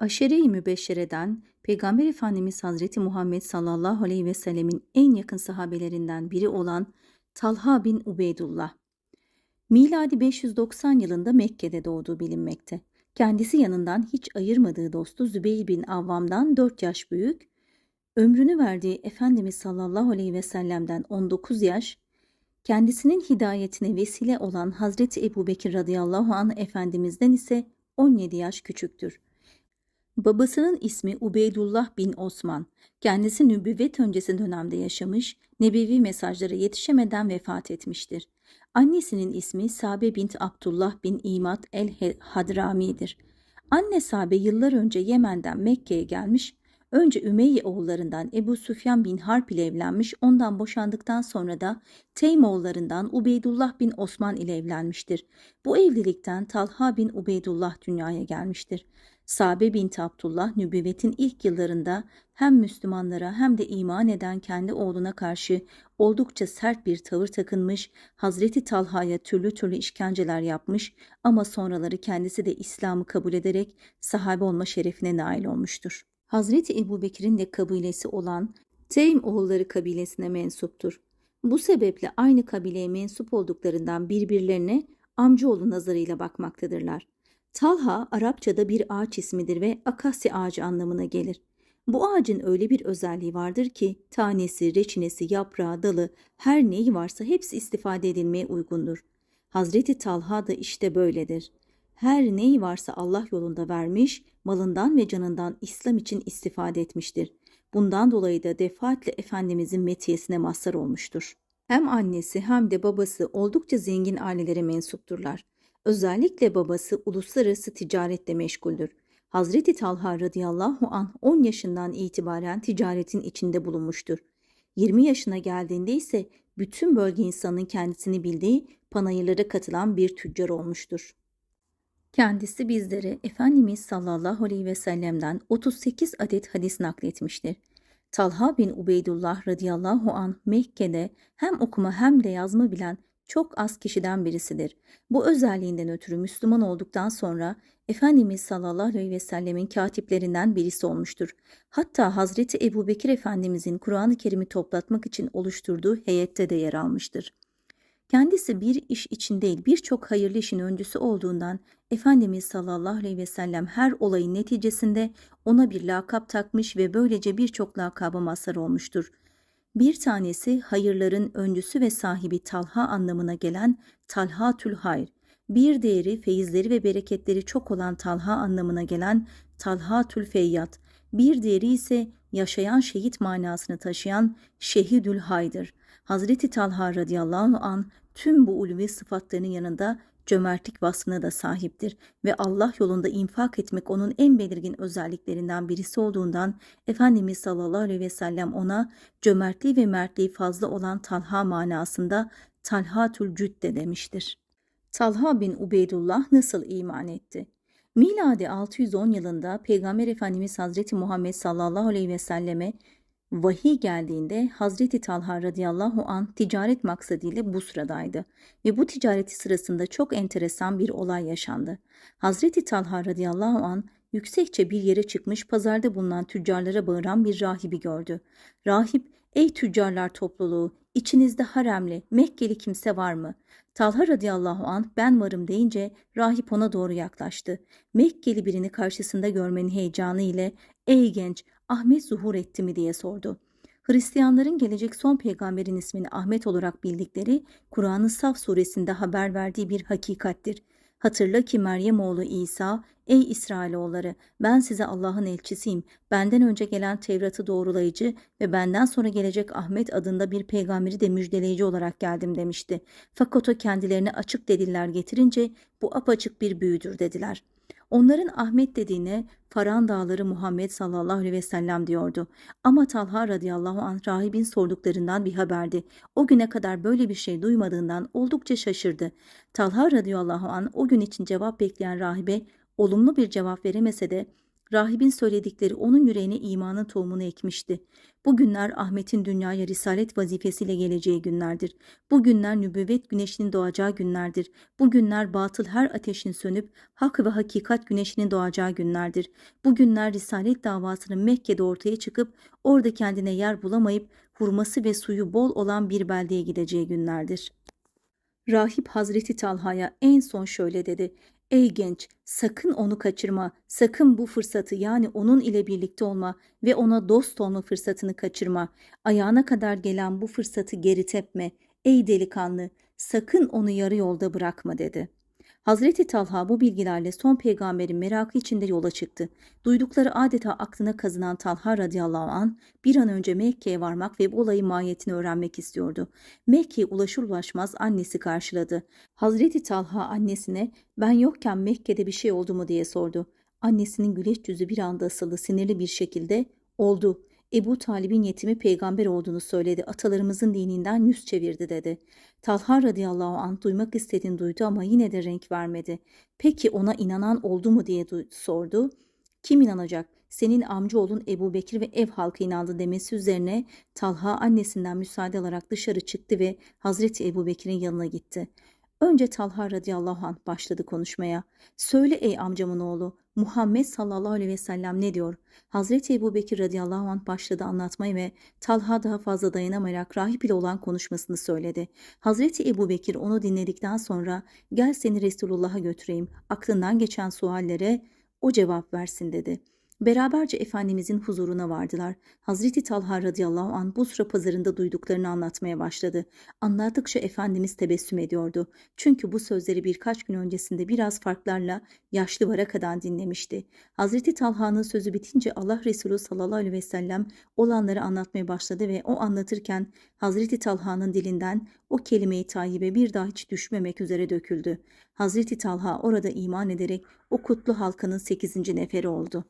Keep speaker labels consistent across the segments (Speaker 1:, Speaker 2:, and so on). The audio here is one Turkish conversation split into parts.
Speaker 1: Aşere-i Mübeşşere'den Peygamber Efendimiz Hazreti Muhammed sallallahu aleyhi ve sellemin en yakın sahabelerinden biri olan Talha bin Ubeydullah. Miladi 590 yılında Mekke'de doğduğu bilinmekte. Kendisi yanından hiç ayırmadığı dostu Zübeyir bin Avvam'dan 4 yaş büyük, ömrünü verdiği Efendimiz sallallahu aleyhi ve sellem'den 19 yaş, kendisinin hidayetine vesile olan Hazreti Ebu Bekir radıyallahu anh Efendimiz'den ise 17 yaş küçüktür. Babasının ismi Ubeydullah bin Osman. Kendisi nübüvvet öncesi dönemde yaşamış, nebevi mesajlara yetişemeden vefat etmiştir. Annesinin ismi Sabe bint Abdullah bin İmad el-Hadrami'dir. Anne Sabe yıllar önce Yemen'den Mekke'ye gelmiş, önce Ümeyye oğullarından Ebu Süfyan bin Harp ile evlenmiş, ondan boşandıktan sonra da Teym oğullarından Ubeydullah bin Osman ile evlenmiştir. Bu evlilikten Talha bin Ubeydullah dünyaya gelmiştir. Sabe bint Abdullah nübüvvetin ilk yıllarında hem Müslümanlara hem de iman eden kendi oğluna karşı oldukça sert bir tavır takınmış, Hazreti Talha'ya türlü türlü işkenceler yapmış ama sonraları kendisi de İslam'ı kabul ederek sahabe olma şerefine nail olmuştur. Hazreti Ebu Bekir'in de kabilesi olan Teym oğulları kabilesine mensuptur. Bu sebeple aynı kabileye mensup olduklarından birbirlerine amcaoğlu nazarıyla bakmaktadırlar. Talha Arapçada bir ağaç ismidir ve akasya ağacı anlamına gelir. Bu ağacın öyle bir özelliği vardır ki tanesi, reçinesi, yaprağı, dalı her neyi varsa hepsi istifade edilmeye uygundur. Hazreti Talha da işte böyledir. Her neyi varsa Allah yolunda vermiş, malından ve canından İslam için istifade etmiştir. Bundan dolayı da defaatle Efendimizin metiyesine mazhar olmuştur. Hem annesi hem de babası oldukça zengin ailelere mensupturlar. Özellikle babası uluslararası ticaretle meşguldür. Hazreti Talha radıyallahu an 10 yaşından itibaren ticaretin içinde bulunmuştur. 20 yaşına geldiğinde ise bütün bölge insanının kendisini bildiği panayırlara katılan bir tüccar olmuştur. Kendisi bizlere Efendimiz sallallahu aleyhi ve sellem'den 38 adet hadis nakletmiştir. Talha bin Ubeydullah radıyallahu an Mekke'de hem okuma hem de yazma bilen çok az kişiden birisidir. Bu özelliğinden ötürü Müslüman olduktan sonra Efendimiz sallallahu aleyhi ve sellemin katiplerinden birisi olmuştur. Hatta Hazreti Ebu Bekir Efendimizin Kur'an-ı Kerim'i toplatmak için oluşturduğu heyette de yer almıştır. Kendisi bir iş için değil birçok hayırlı işin öncüsü olduğundan Efendimiz sallallahu aleyhi ve sellem her olayın neticesinde ona bir lakap takmış ve böylece birçok lakaba mazhar olmuştur. Bir tanesi hayırların öncüsü ve sahibi Talha anlamına gelen Talha Tül Hayr. Bir diğeri feyizleri ve bereketleri çok olan Talha anlamına gelen Talha Tül Feyyat. Bir diğeri ise yaşayan şehit manasını taşıyan Şehidül Haydır. Hazreti Talha radıyallahu an tüm bu ulvi sıfatlarının yanında cömertlik vasfına da sahiptir ve Allah yolunda infak etmek onun en belirgin özelliklerinden birisi olduğundan Efendimiz sallallahu aleyhi ve sellem ona cömertliği ve mertliği fazla olan Talha manasında Talhatül Cüdde demiştir. Talha bin Ubeydullah nasıl iman etti? Miladi 610 yılında Peygamber Efendimiz Hazreti Muhammed sallallahu aleyhi ve selleme Vahiy geldiğinde Hazreti Talha radıyallahu an ticaret maksadıyla Busra'daydı ve bu ticareti sırasında çok enteresan bir olay yaşandı. Hazreti Talha radıyallahu an yüksekçe bir yere çıkmış pazarda bulunan tüccarlara bağıran bir rahibi gördü. Rahip, ey tüccarlar topluluğu, içinizde haremli, Mekkeli kimse var mı? Talha radıyallahu an ben varım deyince rahip ona doğru yaklaştı. Mekkeli birini karşısında görmenin heyecanı ile ey genç Ahmet zuhur etti mi diye sordu. Hristiyanların gelecek son peygamberin ismini Ahmet olarak bildikleri Kur'an-ı Saf suresinde haber verdiği bir hakikattir. Hatırla ki Meryem oğlu İsa, ey İsrailoğulları ben size Allah'ın elçisiyim. Benden önce gelen Tevrat'ı doğrulayıcı ve benden sonra gelecek Ahmet adında bir peygamberi de müjdeleyici olarak geldim demişti. Fakat o kendilerine açık deliller getirince bu apaçık bir büyüdür dediler.'' Onların Ahmet dediğine Faran Dağları Muhammed sallallahu aleyhi ve sellem diyordu. Ama Talha radıyallahu anh rahibin sorduklarından bir haberdi. O güne kadar böyle bir şey duymadığından oldukça şaşırdı. Talha radıyallahu anh o gün için cevap bekleyen rahibe olumlu bir cevap veremese de Rahibin söyledikleri onun yüreğine imanın tohumunu ekmişti. Bu günler Ahmet'in dünyaya risalet vazifesiyle geleceği günlerdir. Bu günler nübüvvet güneşinin doğacağı günlerdir. Bu günler batıl her ateşin sönüp hak ve hakikat güneşinin doğacağı günlerdir. Bu günler risalet davasının Mekke'de ortaya çıkıp orada kendine yer bulamayıp hurması ve suyu bol olan bir beldeye gideceği günlerdir. Rahip Hazreti Talha'ya en son şöyle dedi. Ey genç, sakın onu kaçırma, sakın bu fırsatı yani onun ile birlikte olma ve ona dost olma fırsatını kaçırma. Ayağına kadar gelen bu fırsatı geri tepme. Ey delikanlı, sakın onu yarı yolda bırakma dedi. Hazreti Talha bu bilgilerle son peygamberin merakı içinde yola çıktı. Duydukları adeta aklına kazınan Talha radıyallahu an bir an önce Mekke'ye varmak ve bu olayın mahiyetini öğrenmek istiyordu. Mekke'ye ulaşır ulaşmaz annesi karşıladı. Hazreti Talha annesine ben yokken Mekke'de bir şey oldu mu diye sordu. Annesinin güleç yüzü bir anda asıldı sinirli bir şekilde oldu. Ebu Talib'in yetimi peygamber olduğunu söyledi. Atalarımızın dininden yüz çevirdi dedi. Talha radıyallahu anh duymak istediğini duydu ama yine de renk vermedi. Peki ona inanan oldu mu diye sordu. Kim inanacak? Senin amcaoğlun Ebu Bekir ve ev halkı inandı demesi üzerine Talha annesinden müsaade alarak dışarı çıktı ve Hazreti Ebu Bekir'in yanına gitti. Önce Talha radıyallahu anh başladı konuşmaya. Söyle ey amcamın oğlu, Muhammed sallallahu aleyhi ve sellem ne diyor? Hazreti Ebu Bekir radıyallahu anh başladı anlatmayı ve Talha daha fazla dayanamayarak rahip ile olan konuşmasını söyledi. Hazreti Ebu Bekir onu dinledikten sonra gel seni Resulullah'a götüreyim, aklından geçen suallere o cevap versin dedi.'' Beraberce Efendimizin huzuruna vardılar. Hazreti Talha radıyallahu an bu sıra pazarında duyduklarını anlatmaya başladı. Anlattıkça Efendimiz tebessüm ediyordu. Çünkü bu sözleri birkaç gün öncesinde biraz farklarla yaşlı varakadan dinlemişti. Hazreti Talha'nın sözü bitince Allah Resulü sallallahu aleyhi ve sellem olanları anlatmaya başladı ve o anlatırken Hazreti Talha'nın dilinden o kelime-i tayyibe bir daha hiç düşmemek üzere döküldü. Hazreti Talha orada iman ederek o kutlu halkanın sekizinci neferi oldu.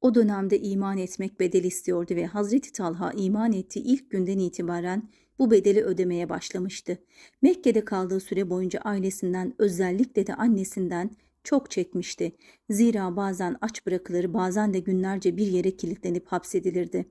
Speaker 1: O dönemde iman etmek bedel istiyordu ve Hazreti Talha iman ettiği ilk günden itibaren bu bedeli ödemeye başlamıştı. Mekke'de kaldığı süre boyunca ailesinden özellikle de annesinden çok çekmişti. Zira bazen aç bırakılır bazen de günlerce bir yere kilitlenip hapsedilirdi.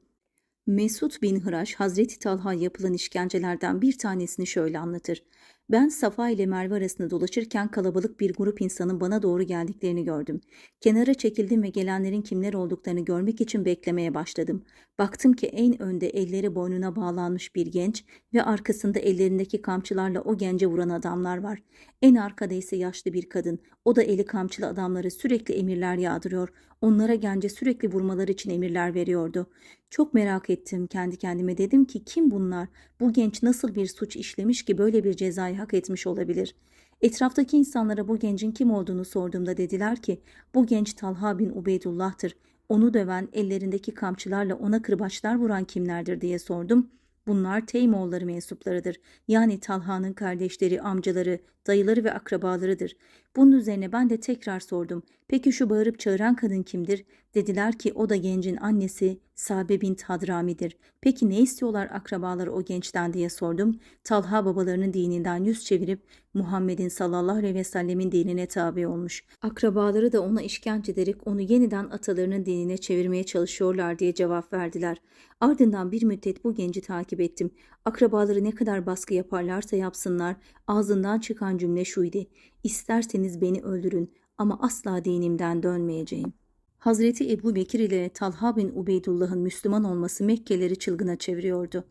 Speaker 1: Mesut bin Hıraş Hazreti Talha yapılan işkencelerden bir tanesini şöyle anlatır. Ben Safa ile Merve arasında dolaşırken kalabalık bir grup insanın bana doğru geldiklerini gördüm. Kenara çekildim ve gelenlerin kimler olduklarını görmek için beklemeye başladım. Baktım ki en önde elleri boynuna bağlanmış bir genç ve arkasında ellerindeki kamçılarla o gence vuran adamlar var. En arkada ise yaşlı bir kadın. O da eli kamçılı adamları sürekli emirler yağdırıyor. Onlara gence sürekli vurmaları için emirler veriyordu. Çok merak ettim kendi kendime dedim ki kim bunlar? Bu genç nasıl bir suç işlemiş ki böyle bir cezayı hak etmiş olabilir? Etraftaki insanlara bu gencin kim olduğunu sorduğumda dediler ki bu genç Talha bin Ubeydullah'tır. Onu döven ellerindeki kamçılarla ona kırbaçlar vuran kimlerdir diye sordum. Bunlar Teymoğulları mensuplarıdır. Yani Talha'nın kardeşleri, amcaları, dayıları ve akrabalarıdır. Bunun üzerine ben de tekrar sordum. Peki şu bağırıp çağıran kadın kimdir? Dediler ki o da gencin annesi Sabe bint Hadrami'dir. Peki ne istiyorlar akrabaları o gençten diye sordum. Talha babalarının dininden yüz çevirip Muhammed'in sallallahu aleyhi ve sellemin dinine tabi olmuş. Akrabaları da ona işkence ederek onu yeniden atalarının dinine çevirmeye çalışıyorlar diye cevap verdiler. Ardından bir müddet bu genci takip ettim. Akrabaları ne kadar baskı yaparlarsa yapsınlar ağzından çıkan cümle şuydu. İsterseniz beni öldürün ama asla dinimden dönmeyeceğim. Hazreti Ebu Bekir ile Talha bin Ubeydullah'ın Müslüman olması Mekkeleri çılgına çeviriyordu.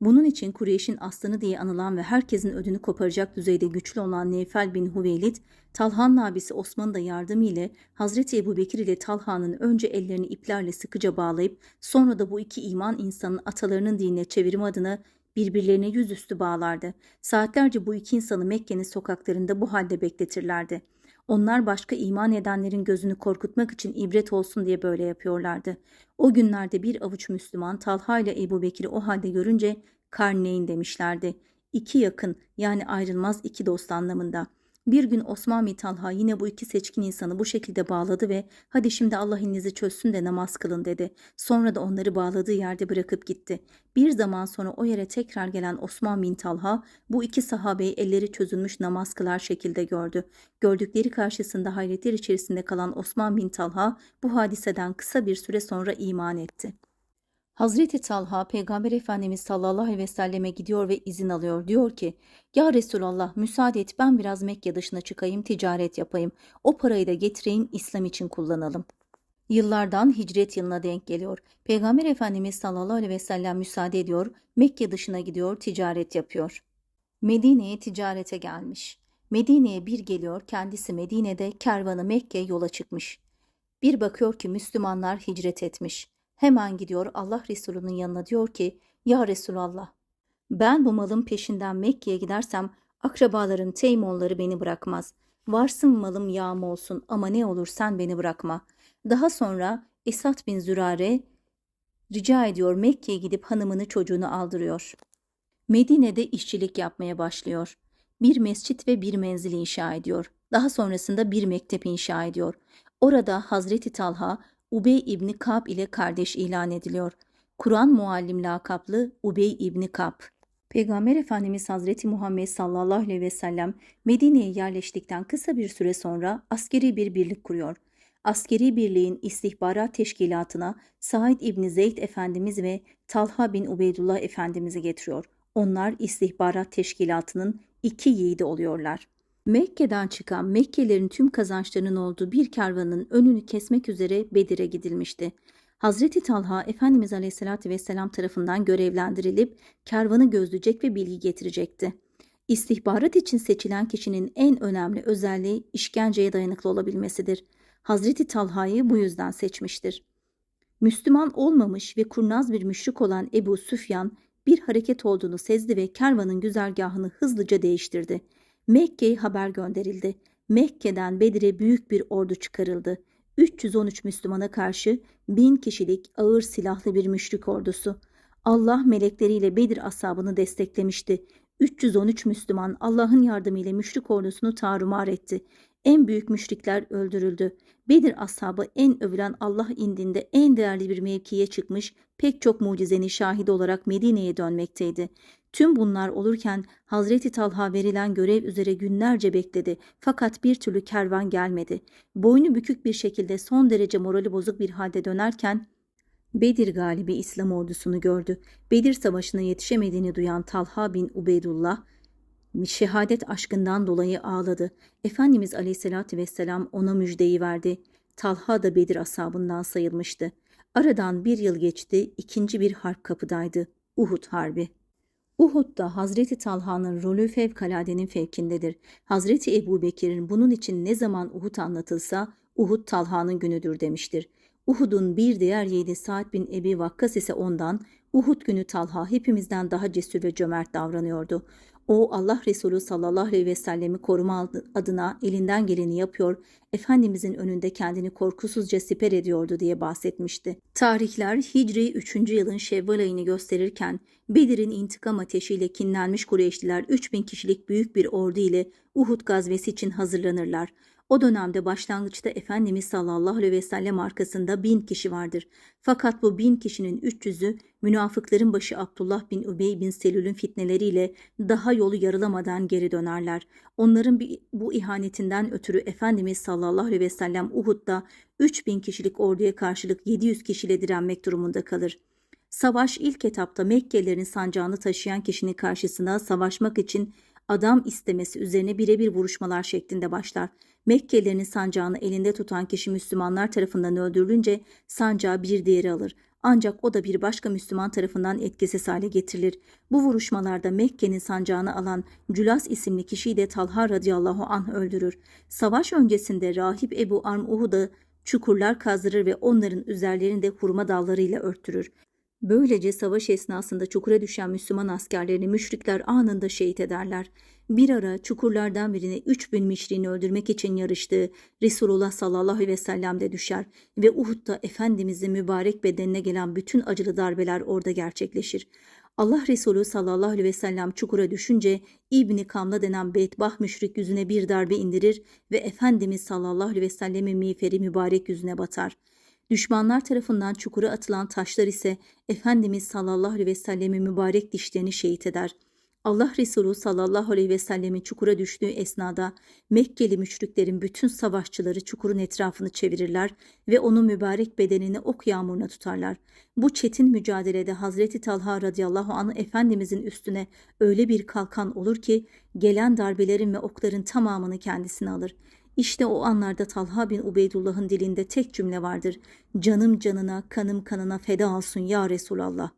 Speaker 1: Bunun için Kureyş'in aslanı diye anılan ve herkesin ödünü koparacak düzeyde güçlü olan Neyfel bin Huveylid, Talha'nın abisi Osman'ın da yardımı ile Hazreti Ebu Bekir ile Talha'nın önce ellerini iplerle sıkıca bağlayıp sonra da bu iki iman insanın atalarının dinine çevirim adına birbirlerine yüzüstü bağlardı. Saatlerce bu iki insanı Mekke'nin sokaklarında bu halde bekletirlerdi. Onlar başka iman edenlerin gözünü korkutmak için ibret olsun diye böyle yapıyorlardı. O günlerde bir avuç Müslüman Talha ile Ebu Bekir'i o halde görünce karneyn demişlerdi. İki yakın yani ayrılmaz iki dost anlamında. Bir gün Osman bin Talha yine bu iki seçkin insanı bu şekilde bağladı ve hadi şimdi Allah çözsün de namaz kılın dedi. Sonra da onları bağladığı yerde bırakıp gitti. Bir zaman sonra o yere tekrar gelen Osman bin Talha bu iki sahabeyi elleri çözülmüş namaz kılar şekilde gördü. Gördükleri karşısında hayretler içerisinde kalan Osman bin Talha bu hadiseden kısa bir süre sonra iman etti. Hazreti Talha Peygamber Efendimiz sallallahu aleyhi ve selleme gidiyor ve izin alıyor. Diyor ki ya Resulallah müsaade et ben biraz Mekke dışına çıkayım ticaret yapayım. O parayı da getireyim İslam için kullanalım. Yıllardan hicret yılına denk geliyor. Peygamber Efendimiz sallallahu aleyhi ve sellem müsaade ediyor. Mekke dışına gidiyor ticaret yapıyor. Medine'ye ticarete gelmiş. Medine'ye bir geliyor kendisi Medine'de kervanı Mekke yola çıkmış. Bir bakıyor ki Müslümanlar hicret etmiş. Hemen gidiyor Allah Resulü'nün yanına diyor ki Ya Resulallah ben bu malın peşinden Mekke'ye gidersem akrabaların Teymonları beni bırakmaz. Varsın malım yağım olsun ama ne olur sen beni bırakma. Daha sonra Esat bin Zürare rica ediyor Mekke'ye gidip hanımını çocuğunu aldırıyor. Medine'de işçilik yapmaya başlıyor. Bir mescit ve bir menzil inşa ediyor. Daha sonrasında bir mektep inşa ediyor. Orada Hazreti Talha Ubey İbni Kab ile kardeş ilan ediliyor. Kur'an muallim lakaplı Ubey İbni Kab. Peygamber Efendimiz Hazreti Muhammed sallallahu aleyhi ve sellem Medine'ye yerleştikten kısa bir süre sonra askeri bir birlik kuruyor. Askeri birliğin istihbarat teşkilatına Said İbni Zeyd Efendimiz ve Talha bin Ubeydullah Efendimiz'i getiriyor. Onlar istihbarat teşkilatının iki yiğidi oluyorlar. Mekke'den çıkan Mekkelerin tüm kazançlarının olduğu bir kervanın önünü kesmek üzere Bedir'e gidilmişti. Hazreti Talha Efendimiz Aleyhisselatü Vesselam tarafından görevlendirilip kervanı gözleyecek ve bilgi getirecekti. İstihbarat için seçilen kişinin en önemli özelliği işkenceye dayanıklı olabilmesidir. Hazreti Talha'yı bu yüzden seçmiştir. Müslüman olmamış ve kurnaz bir müşrik olan Ebu Süfyan bir hareket olduğunu sezdi ve kervanın güzergahını hızlıca değiştirdi. Mekke'ye haber gönderildi. Mekke'den Bedir'e büyük bir ordu çıkarıldı. 313 Müslümana karşı bin kişilik ağır silahlı bir müşrik ordusu. Allah melekleriyle Bedir asabını desteklemişti. 313 Müslüman Allah'ın yardımıyla müşrik ordusunu tarumar etti. En büyük müşrikler öldürüldü. Bedir ashabı en övülen Allah indinde en değerli bir mevkiye çıkmış, pek çok mucizenin şahidi olarak Medine'ye dönmekteydi. Tüm bunlar olurken Hazreti Talha verilen görev üzere günlerce bekledi fakat bir türlü kervan gelmedi. Boynu bükük bir şekilde son derece morali bozuk bir halde dönerken Bedir galibi İslam ordusunu gördü. Bedir savaşına yetişemediğini duyan Talha bin Ubeydullah şehadet aşkından dolayı ağladı. Efendimiz Aleyhisselatü vesselam ona müjdeyi verdi. Talha da Bedir asabından sayılmıştı. Aradan bir yıl geçti, ikinci bir harp kapıdaydı. Uhud Harbi. Uhud'da Hazreti Talha'nın rolü fevkaladenin fevkindedir. Hazreti Ebu Bekir'in bunun için ne zaman Uhud anlatılsa Uhud Talha'nın günüdür demiştir. Uhud'un bir diğer yiğidi Sa'd bin Ebi Vakkas ise ondan Uhud günü Talha hepimizden daha cesur ve cömert davranıyordu. O Allah Resulü sallallahu aleyhi ve sellemi koruma adına elinden geleni yapıyor, Efendimizin önünde kendini korkusuzca siper ediyordu diye bahsetmişti. Tarihler Hicri 3. yılın Şevval ayını gösterirken Bedir'in intikam ateşiyle kinlenmiş Kureyşliler 3000 kişilik büyük bir ordu ile Uhud gazvesi için hazırlanırlar. O dönemde başlangıçta Efendimiz sallallahu aleyhi ve sellem arkasında bin kişi vardır. Fakat bu bin kişinin 300'ü münafıkların başı Abdullah bin Übey bin Selül'ün fitneleriyle daha yolu yarılamadan geri dönerler. Onların bu ihanetinden ötürü Efendimiz sallallahu aleyhi ve sellem Uhud'da 3000 kişilik orduya karşılık 700 kişiyle direnmek durumunda kalır. Savaş ilk etapta Mekkelilerin sancağını taşıyan kişinin karşısına savaşmak için adam istemesi üzerine birebir vuruşmalar şeklinde başlar. Mekkelilerin sancağını elinde tutan kişi Müslümanlar tarafından öldürülünce sancağı bir diğeri alır. Ancak o da bir başka Müslüman tarafından etkisiz hale getirilir. Bu vuruşmalarda Mekke'nin sancağını alan Cülas isimli kişiyi de Talha radıyallahu anh öldürür. Savaş öncesinde rahip Ebu Arm Uhud'a çukurlar kazdırır ve onların üzerlerini de hurma dallarıyla örttürür. Böylece savaş esnasında çukura düşen Müslüman askerlerini müşrikler anında şehit ederler. Bir ara çukurlardan birine 3000 müşriğini öldürmek için yarıştığı Resulullah sallallahu ve sellem de düşer ve Uhud'da Efendimizin mübarek bedenine gelen bütün acılı darbeler orada gerçekleşir. Allah Resulü sallallahu aleyhi ve sellem çukura düşünce İbni Kamla denen bedbah müşrik yüzüne bir darbe indirir ve Efendimiz sallallahu aleyhi ve sellemin miğferi mübarek yüzüne batar. Düşmanlar tarafından çukura atılan taşlar ise Efendimiz sallallahu aleyhi ve sellemin mübarek dişlerini şehit eder. Allah Resulü sallallahu aleyhi ve sellemin çukura düştüğü esnada Mekkeli müşriklerin bütün savaşçıları çukurun etrafını çevirirler ve onun mübarek bedenini ok yağmuruna tutarlar. Bu çetin mücadelede Hazreti Talha radıyallahu anh Efendimizin üstüne öyle bir kalkan olur ki gelen darbelerin ve okların tamamını kendisine alır. İşte o anlarda Talha bin Ubeydullah'ın dilinde tek cümle vardır. Canım canına, kanım kanına feda olsun ya Resulallah.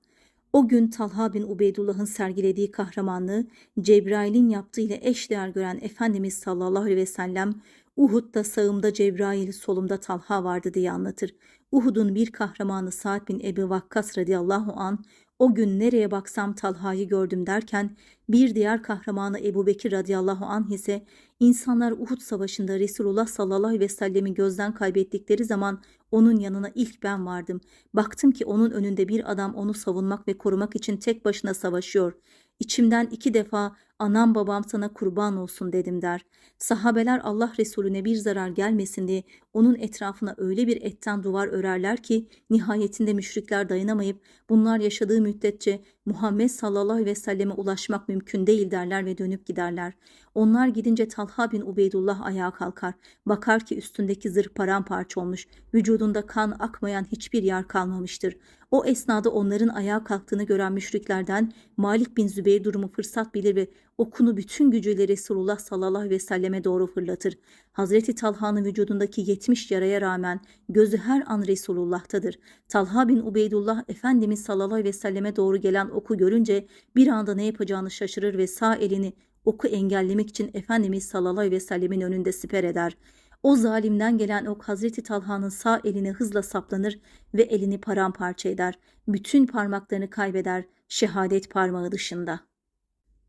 Speaker 1: O gün Talha bin Ubeydullah'ın sergilediği kahramanlığı Cebrail'in yaptığı ile eşdeğer gören Efendimiz sallallahu aleyhi ve sellem Uhud'da sağımda Cebrail, solumda Talha vardı diye anlatır. Uhud'un bir kahramanı Sa'd bin Ebi Vakkas radıyallahu an o gün nereye baksam Talha'yı gördüm derken bir diğer kahramanı Ebu Bekir radıyallahu anh ise insanlar Uhud savaşında Resulullah sallallahu aleyhi ve sellemi gözden kaybettikleri zaman onun yanına ilk ben vardım. Baktım ki onun önünde bir adam onu savunmak ve korumak için tek başına savaşıyor. İçimden iki defa anam babam sana kurban olsun dedim der. Sahabeler Allah Resulüne bir zarar gelmesin diye onun etrafına öyle bir etten duvar örerler ki nihayetinde müşrikler dayanamayıp bunlar yaşadığı müddetçe Muhammed sallallahu ve selleme ulaşmak mümkün değil derler ve dönüp giderler. Onlar gidince Talha bin Ubeydullah ayağa kalkar. Bakar ki üstündeki zırh paramparça olmuş. Vücudunda kan akmayan hiçbir yer kalmamıştır. O esnada onların ayağa kalktığını gören müşriklerden Malik bin Zübeyir durumu fırsat bilir ve okunu bütün gücüyle Resulullah sallallahu ve selleme doğru fırlatır. Hazreti Talha'nın vücudundaki 70 yaraya rağmen gözü her an Resulullah'tadır. Talha bin Ubeydullah Efendimiz sallallahu ve selleme doğru gelen oku görünce bir anda ne yapacağını şaşırır ve sağ elini oku engellemek için Efendimiz sallallahu ve sellemin önünde siper eder. O zalimden gelen ok Hazreti Talha'nın sağ eline hızla saplanır ve elini paramparça eder. Bütün parmaklarını kaybeder şehadet parmağı dışında.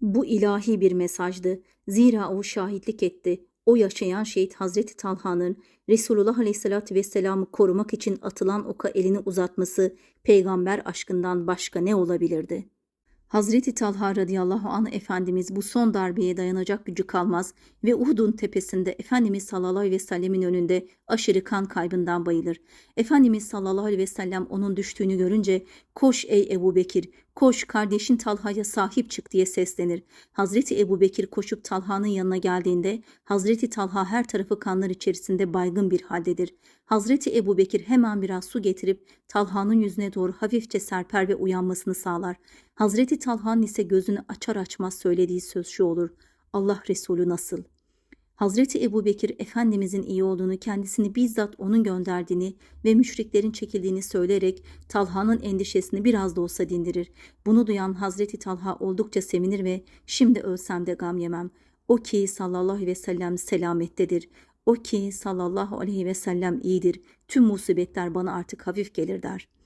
Speaker 1: Bu ilahi bir mesajdı. Zira o şahitlik etti. O yaşayan şehit Hazreti Talha'nın Resulullah Aleyhisselatü Vesselam'ı korumak için atılan oka elini uzatması peygamber aşkından başka ne olabilirdi? Hazreti Talha radıyallahu anh Efendimiz bu son darbeye dayanacak gücü kalmaz ve Uhud'un tepesinde Efendimiz sallallahu aleyhi ve sellemin önünde aşırı kan kaybından bayılır. Efendimiz sallallahu aleyhi ve sellem onun düştüğünü görünce koş ey Ebu Bekir koş kardeşin Talha'ya sahip çık diye seslenir. Hazreti Ebu Bekir koşup Talha'nın yanına geldiğinde Hazreti Talha her tarafı kanlar içerisinde baygın bir haldedir. Hazreti Ebu Bekir hemen biraz su getirip Talha'nın yüzüne doğru hafifçe serper ve uyanmasını sağlar. Hazreti Talha'nın ise gözünü açar açmaz söylediği söz şu olur. Allah Resulü nasıl? Hazreti Ebu Bekir Efendimizin iyi olduğunu, kendisini bizzat onun gönderdiğini ve müşriklerin çekildiğini söyleyerek Talha'nın endişesini biraz da olsa dindirir. Bunu duyan Hazreti Talha oldukça sevinir ve şimdi ölsem de gam yemem. O ki sallallahu ve sellem selamettedir. O ki sallallahu aleyhi ve sellem iyidir. Tüm musibetler bana artık hafif gelir der.''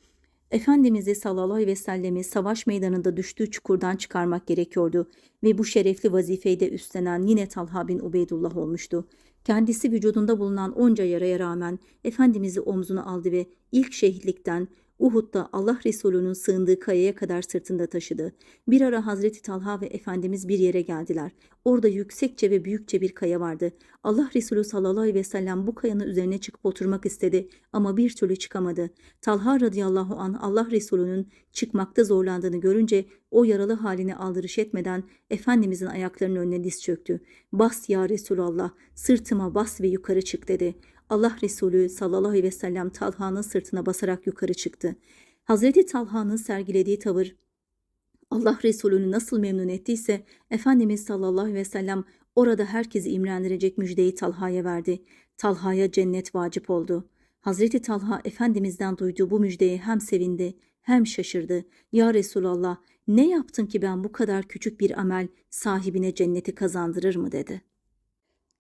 Speaker 1: Efendimiz'i sallallahu aleyhi ve sellemi savaş meydanında düştüğü çukurdan çıkarmak gerekiyordu ve bu şerefli vazifeyi de üstlenen yine Talha bin Ubeydullah olmuştu. Kendisi vücudunda bulunan onca yaraya rağmen Efendimiz'i omzuna aldı ve ilk şehitlikten Uhud'da Allah Resulü'nün sığındığı kayaya kadar sırtında taşıdı. Bir ara Hazreti Talha ve Efendimiz bir yere geldiler. Orada yüksekçe ve büyükçe bir kaya vardı. Allah Resulü sallallahu aleyhi ve sellem bu kayanın üzerine çıkıp oturmak istedi ama bir türlü çıkamadı. Talha radıyallahu an Allah Resulü'nün çıkmakta zorlandığını görünce o yaralı halini aldırış etmeden Efendimizin ayaklarının önüne diz çöktü. Bas ya Resulallah sırtıma bas ve yukarı çık dedi. Allah Resulü sallallahu aleyhi ve sellem Talha'nın sırtına basarak yukarı çıktı. Hazreti Talha'nın sergilediği tavır Allah Resulü'nü nasıl memnun ettiyse Efendimiz sallallahu aleyhi ve sellem orada herkesi imrendirecek müjdeyi Talha'ya verdi. Talha'ya cennet vacip oldu. Hazreti Talha Efendimiz'den duyduğu bu müjdeye hem sevindi hem şaşırdı. Ya Resulallah ne yaptın ki ben bu kadar küçük bir amel sahibine cenneti kazandırır mı dedi.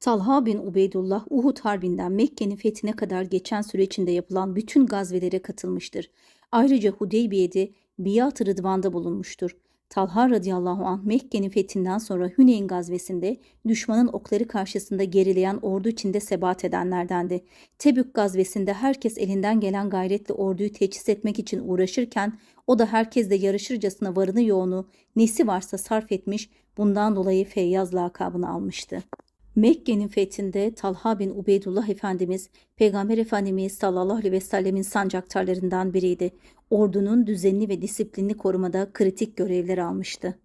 Speaker 1: Talha bin Ubeydullah Uhud Harbi'nden Mekke'nin fethine kadar geçen süre içinde yapılan bütün gazvelere katılmıştır. Ayrıca Hudeybiye'de Biyat-ı Rıdvan'da bulunmuştur. Talha radıyallahu anh Mekke'nin fethinden sonra Hüneyn gazvesinde düşmanın okları karşısında gerileyen ordu içinde sebat edenlerdendi. Tebük gazvesinde herkes elinden gelen gayretle orduyu teçhiz etmek için uğraşırken o da herkesle yarışırcasına varını yoğunu nesi varsa sarf etmiş bundan dolayı Feyyaz lakabını almıştı. Mekke'nin fethinde Talha bin Ubeydullah Efendimiz, Peygamber Efendimiz sallallahu aleyhi ve sellemin sancaktarlarından biriydi. Ordunun düzenli ve disiplinli korumada kritik görevler almıştı.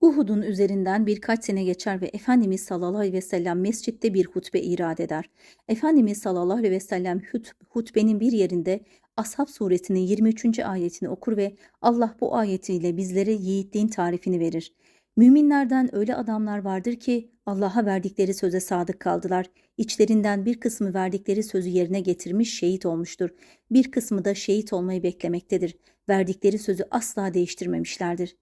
Speaker 1: Uhud'un üzerinden birkaç sene geçer ve Efendimiz sallallahu aleyhi ve sellem mescitte bir hutbe irad eder. Efendimiz sallallahu aleyhi ve sellem hut, hutbenin bir yerinde Ashab suresinin 23. ayetini okur ve Allah bu ayetiyle bizlere yiğitliğin tarifini verir. Müminlerden öyle adamlar vardır ki Allah'a verdikleri söze sadık kaldılar. İçlerinden bir kısmı verdikleri sözü yerine getirmiş şehit olmuştur. Bir kısmı da şehit olmayı beklemektedir. Verdikleri sözü asla değiştirmemişlerdir.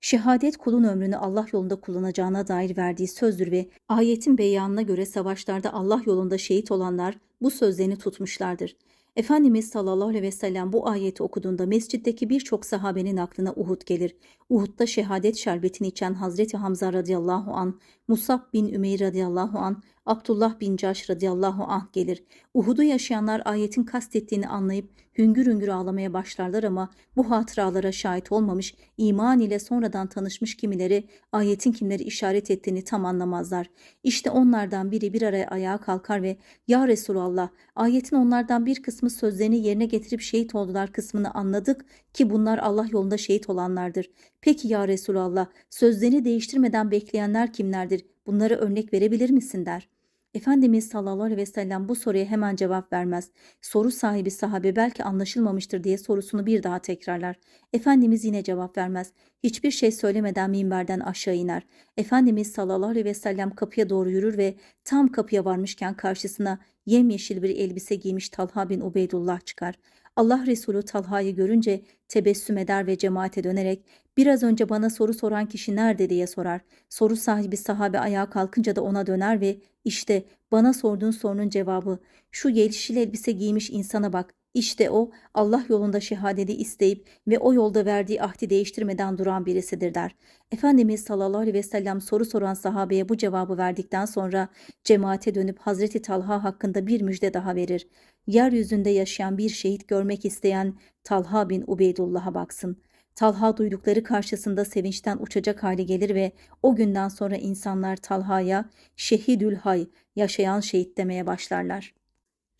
Speaker 1: Şehadet kulun ömrünü Allah yolunda kullanacağına dair verdiği sözdür ve ayetin beyanına göre savaşlarda Allah yolunda şehit olanlar bu sözlerini tutmuşlardır. Efendimiz sallallahu aleyhi ve sellem bu ayeti okuduğunda mescitteki birçok sahabenin aklına Uhud gelir. Uhud'da şehadet şerbetini içen Hazreti Hamza radıyallahu an, Musab bin Ümeyr radıyallahu an, Abdullah bin Caş radıyallahu anh gelir. Uhud'u yaşayanlar ayetin kastettiğini anlayıp hüngür hüngür ağlamaya başlarlar ama bu hatıralara şahit olmamış, iman ile sonradan tanışmış kimileri ayetin kimleri işaret ettiğini tam anlamazlar. İşte onlardan biri bir araya ayağa kalkar ve ''Ya Resulallah, ayetin onlardan bir kısmı sözlerini yerine getirip şehit oldular kısmını anladık ki bunlar Allah yolunda şehit olanlardır. Peki ya Resulallah, sözlerini değiştirmeden bekleyenler kimlerdir? Bunlara örnek verebilir misin?'' der. Efendimiz sallallahu aleyhi ve sellem bu soruya hemen cevap vermez. Soru sahibi sahabe belki anlaşılmamıştır diye sorusunu bir daha tekrarlar. Efendimiz yine cevap vermez. Hiçbir şey söylemeden minberden aşağı iner. Efendimiz sallallahu aleyhi ve sellem kapıya doğru yürür ve tam kapıya varmışken karşısına yemyeşil bir elbise giymiş Talha bin Ubeydullah çıkar. Allah Resulü Talha'yı görünce tebessüm eder ve cemaate dönerek biraz önce bana soru soran kişi nerede diye sorar. Soru sahibi sahabe ayağa kalkınca da ona döner ve işte bana sorduğun sorunun cevabı şu yeşil elbise giymiş insana bak. İşte o Allah yolunda şehadeti isteyip ve o yolda verdiği ahdi değiştirmeden duran birisidir der. Efendimiz sallallahu aleyhi ve sellem soru soran sahabeye bu cevabı verdikten sonra cemaate dönüp Hazreti Talha hakkında bir müjde daha verir. Yeryüzünde yaşayan bir şehit görmek isteyen Talha bin Ubeydullah'a baksın. Talha duydukları karşısında sevinçten uçacak hale gelir ve o günden sonra insanlar Talha'ya Şehidül Hay, yaşayan şehit demeye başlarlar.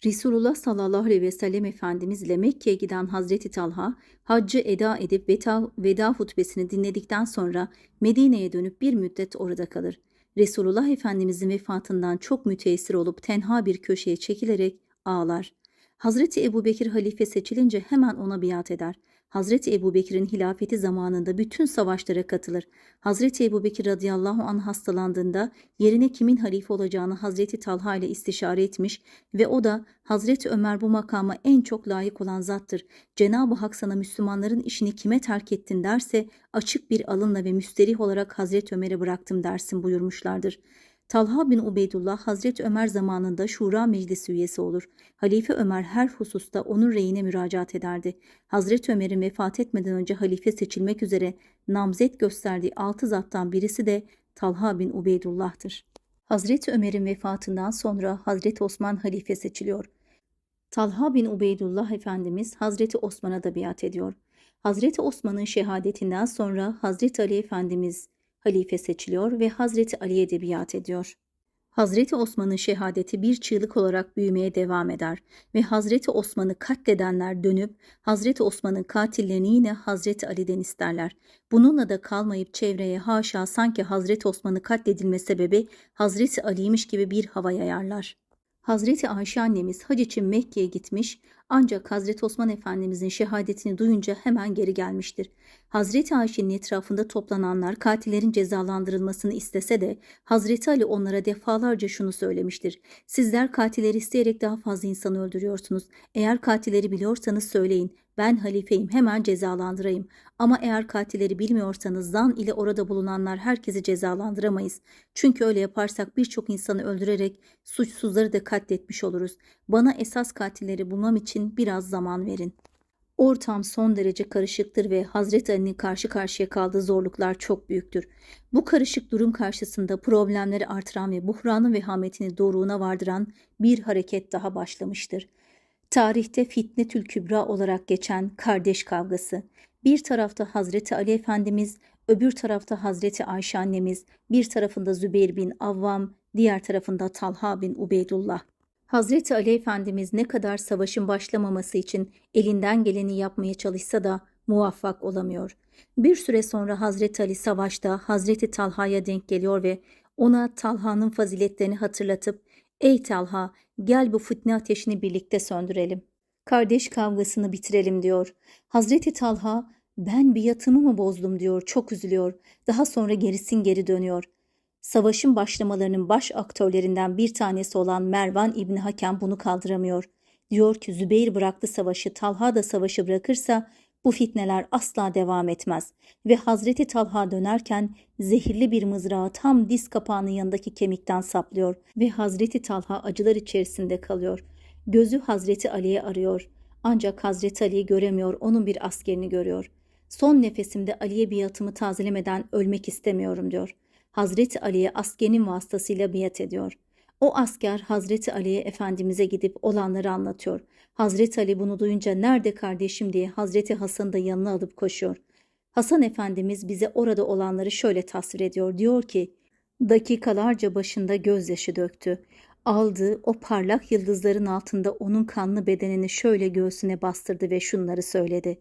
Speaker 1: Resulullah sallallahu aleyhi ve sellem Efendimiz ile Mekke'ye giden Hazreti Talha, haccı eda edip veda, veda hutbesini dinledikten sonra Medine'ye dönüp bir müddet orada kalır. Resulullah Efendimizin vefatından çok müteessir olup tenha bir köşeye çekilerek ağlar. Hazreti Ebu Bekir halife seçilince hemen ona biat eder. Hazreti Ebu Bekir'in hilafeti zamanında bütün savaşlara katılır. Hazreti Ebu Bekir radıyallahu anh hastalandığında yerine kimin halife olacağını Hazreti Talha ile istişare etmiş ve o da Hazreti Ömer bu makama en çok layık olan zattır. Cenab-ı Hak sana Müslümanların işini kime terk ettin derse açık bir alınla ve müsterih olarak Hazreti Ömer'e bıraktım dersin buyurmuşlardır. Talha bin Ubeydullah Hazreti Ömer zamanında Şura Meclisi üyesi olur. Halife Ömer her hususta onun reyine müracaat ederdi. Hazreti Ömer'in vefat etmeden önce halife seçilmek üzere namzet gösterdiği altı zattan birisi de Talha bin Ubeydullah'tır. Hazreti Ömer'in vefatından sonra Hazreti Osman halife seçiliyor. Talha bin Ubeydullah Efendimiz Hazreti Osman'a da biat ediyor. Hazreti Osman'ın şehadetinden sonra Hazreti Ali Efendimiz halife seçiliyor ve Hazreti Ali'ye de biat ediyor. Hazreti Osman'ın şehadeti bir çığlık olarak büyümeye devam eder ve Hazreti Osman'ı katledenler dönüp Hazreti Osman'ın katillerini yine Hazreti Ali'den isterler. Bununla da kalmayıp çevreye haşa sanki Hazreti Osman'ı katledilme sebebi Hazreti Ali'ymiş gibi bir hava yayarlar. Hazreti Ayşe annemiz hac için Mekke'ye gitmiş ancak Hazreti Osman Efendimizin şehadetini duyunca hemen geri gelmiştir. Hazreti Ayşe'nin etrafında toplananlar katillerin cezalandırılmasını istese de Hazreti Ali onlara defalarca şunu söylemiştir. Sizler katilleri isteyerek daha fazla insanı öldürüyorsunuz. Eğer katilleri biliyorsanız söyleyin. Ben halifeyim hemen cezalandırayım. Ama eğer katilleri bilmiyorsanız zan ile orada bulunanlar herkesi cezalandıramayız. Çünkü öyle yaparsak birçok insanı öldürerek suçsuzları da katletmiş oluruz. Bana esas katilleri bulmam için biraz zaman verin. Ortam son derece karışıktır ve Hazreti Ali'nin karşı karşıya kaldığı zorluklar çok büyüktür. Bu karışık durum karşısında problemleri artıran ve buhranın vehametini doruğuna vardıran bir hareket daha başlamıştır. Tarihte Fitnetül Kübra olarak geçen kardeş kavgası. Bir tarafta Hazreti Ali Efendimiz, öbür tarafta Hazreti Ayşe annemiz, bir tarafında Zübeyir bin Avvam, diğer tarafında Talha bin Ubeydullah. Hazreti Ali Efendimiz ne kadar savaşın başlamaması için elinden geleni yapmaya çalışsa da muvaffak olamıyor. Bir süre sonra Hazreti Ali savaşta Hazreti Talha'ya denk geliyor ve ona Talha'nın faziletlerini hatırlatıp "Ey Talha, gel bu fitne ateşini birlikte söndürelim. Kardeş kavgasını bitirelim." diyor. Hazreti Talha "Ben biatımı mı bozdum?" diyor. Çok üzülüyor. Daha sonra gerisin geri dönüyor. Savaşın başlamalarının baş aktörlerinden bir tanesi olan Mervan İbni Hakem bunu kaldıramıyor. Diyor ki Zübeyir bıraktı savaşı, Talha da savaşı bırakırsa bu fitneler asla devam etmez. Ve Hazreti Talha dönerken zehirli bir mızrağı tam diz kapağının yanındaki kemikten saplıyor ve Hazreti Talha acılar içerisinde kalıyor. Gözü Hazreti Ali'ye arıyor. Ancak Hazreti Ali'yi göremiyor, onun bir askerini görüyor. Son nefesimde Ali'ye biatımı tazelemeden ölmek istemiyorum diyor. Hazreti Ali'ye askerin vasıtasıyla biat ediyor. O asker Hazreti Ali'ye Efendimiz'e gidip olanları anlatıyor. Hazreti Ali bunu duyunca nerede kardeşim diye Hazreti Hasan'ı da yanına alıp koşuyor. Hasan Efendimiz bize orada olanları şöyle tasvir ediyor. Diyor ki, dakikalarca başında gözyaşı döktü. Aldığı o parlak yıldızların altında onun kanlı bedenini şöyle göğsüne bastırdı ve şunları söyledi.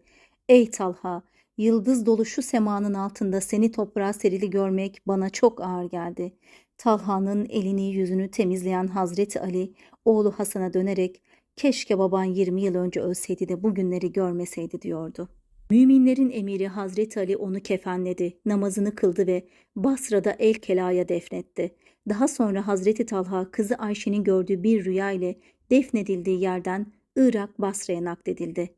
Speaker 1: Ey Talha, Yıldız dolu şu semanın altında seni toprağa serili görmek bana çok ağır geldi. Talha'nın elini yüzünü temizleyen Hazreti Ali oğlu Hasan'a dönerek keşke baban 20 yıl önce ölseydi de bu günleri görmeseydi diyordu. Müminlerin emiri Hazreti Ali onu kefenledi, namazını kıldı ve Basra'da El Kela'ya defnetti. Daha sonra Hazreti Talha kızı Ayşe'nin gördüğü bir rüya ile defnedildiği yerden Irak Basra'ya nakledildi.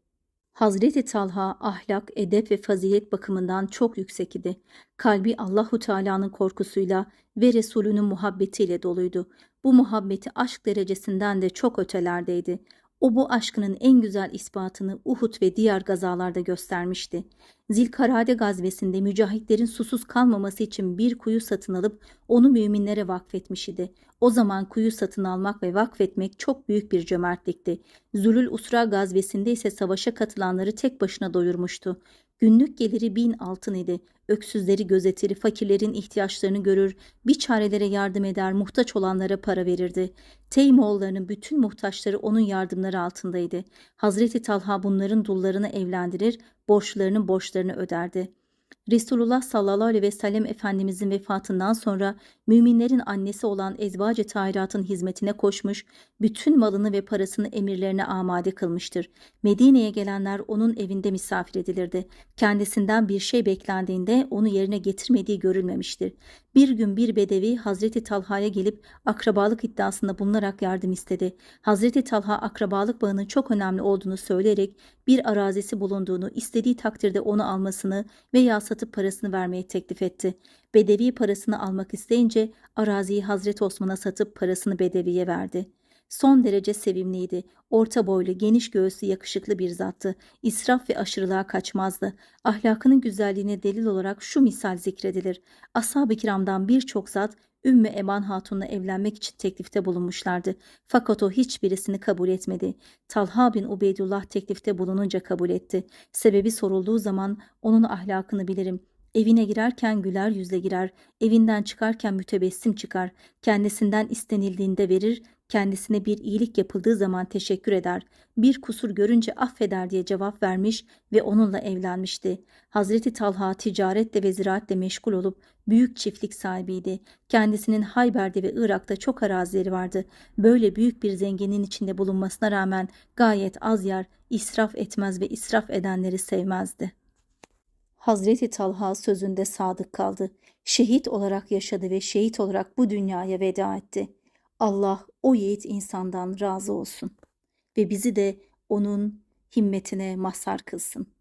Speaker 1: Hazreti Talha ahlak, edep ve fazilet bakımından çok yüksek idi. Kalbi Allahu Teala'nın korkusuyla ve Resulünün muhabbetiyle doluydu. Bu muhabbeti aşk derecesinden de çok ötelerdeydi. O bu aşkının en güzel ispatını Uhud ve diğer gazalarda göstermişti. Zilkarade gazvesinde mücahitlerin susuz kalmaması için bir kuyu satın alıp onu müminlere vakfetmiş idi. O zaman kuyu satın almak ve vakfetmek çok büyük bir cömertlikti. Zulül Usra gazvesinde ise savaşa katılanları tek başına doyurmuştu. Günlük geliri bin altın idi. Öksüzleri gözetir, fakirlerin ihtiyaçlarını görür, bir çarelere yardım eder, muhtaç olanlara para verirdi. Teymoğullarının bütün muhtaçları onun yardımları altındaydı. Hazreti Talha bunların dullarını evlendirir, borçlarının borçlarını öderdi.'' Resulullah sallallahu aleyhi ve sellem Efendimizin vefatından sonra müminlerin annesi olan Ezvacı Tahirat'ın hizmetine koşmuş, bütün malını ve parasını emirlerine amade kılmıştır. Medine'ye gelenler onun evinde misafir edilirdi. Kendisinden bir şey beklendiğinde onu yerine getirmediği görülmemiştir. Bir gün bir bedevi Hazreti Talha'ya gelip akrabalık iddiasında bulunarak yardım istedi. Hazreti Talha akrabalık bağının çok önemli olduğunu söyleyerek bir arazisi bulunduğunu, istediği takdirde onu almasını veya satıp parasını vermeye teklif etti. Bedevi parasını almak isteyince araziyi Hazreti Osman'a satıp parasını Bedevi'ye verdi. Son derece sevimliydi. Orta boylu, geniş göğüslü, yakışıklı bir zattı. İsraf ve aşırılığa kaçmazdı. Ahlakının güzelliğine delil olarak şu misal zikredilir. Ashab-ı kiramdan birçok zat Ümmü Eman Hatun'la evlenmek için teklifte bulunmuşlardı. Fakat o hiçbirisini kabul etmedi. Talha bin Ubeydullah teklifte bulununca kabul etti. Sebebi sorulduğu zaman onun ahlakını bilirim. Evine girerken güler yüzle girer, evinden çıkarken mütebessim çıkar, kendisinden istenildiğinde verir, kendisine bir iyilik yapıldığı zaman teşekkür eder, bir kusur görünce affeder diye cevap vermiş ve onunla evlenmişti. Hazreti Talha ticaretle ve ziraatle meşgul olup büyük çiftlik sahibiydi. Kendisinin Hayber'de ve Irak'ta çok arazileri vardı. Böyle büyük bir zenginin içinde bulunmasına rağmen gayet az yer, israf etmez ve israf edenleri sevmezdi. Hazreti Talha sözünde sadık kaldı. Şehit olarak yaşadı ve şehit olarak bu dünyaya veda etti. Allah o yiğit insandan razı olsun ve bizi de onun himmetine mazhar kılsın.